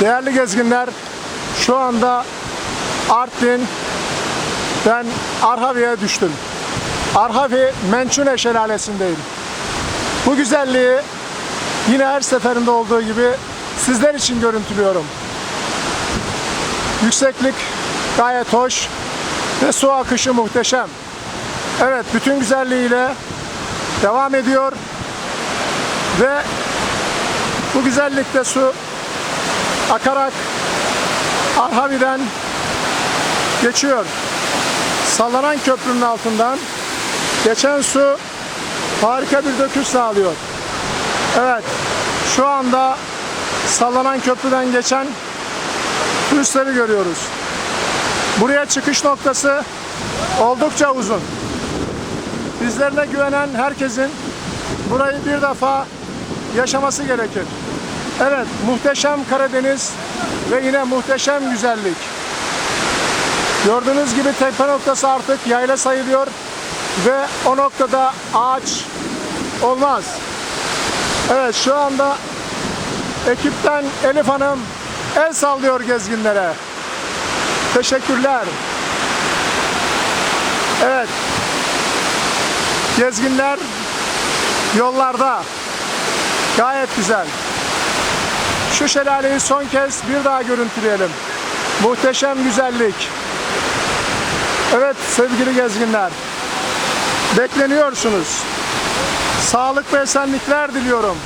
Değerli gezginler, şu anda Artvin, ben Arhavi'ye düştüm. Arhavi Mençune Şelalesi'ndeyim. Bu güzelliği yine her seferinde olduğu gibi sizler için görüntülüyorum. Yükseklik gayet hoş ve su akışı muhteşem. Evet, bütün güzelliğiyle devam ediyor ve bu güzellikte su akarak Arhavi'den geçiyor. Sallanan köprünün altından geçen su harika bir döküş sağlıyor. Evet, şu anda sallanan köprüden geçen turistleri görüyoruz. Buraya çıkış noktası oldukça uzun. Bizlerine güvenen herkesin burayı bir defa yaşaması gerekir. Evet, muhteşem Karadeniz ve yine muhteşem güzellik. Gördüğünüz gibi tepe noktası artık yayla sayılıyor ve o noktada ağaç olmaz. Evet, şu anda ekipten Elif Hanım el sallıyor gezginlere. Teşekkürler. Evet. Gezginler yollarda. Gayet güzel. Şu şelaleyi son kez bir daha görüntüleyelim. Muhteşem güzellik. Evet sevgili gezginler. Bekleniyorsunuz. Sağlık ve esenlikler diliyorum.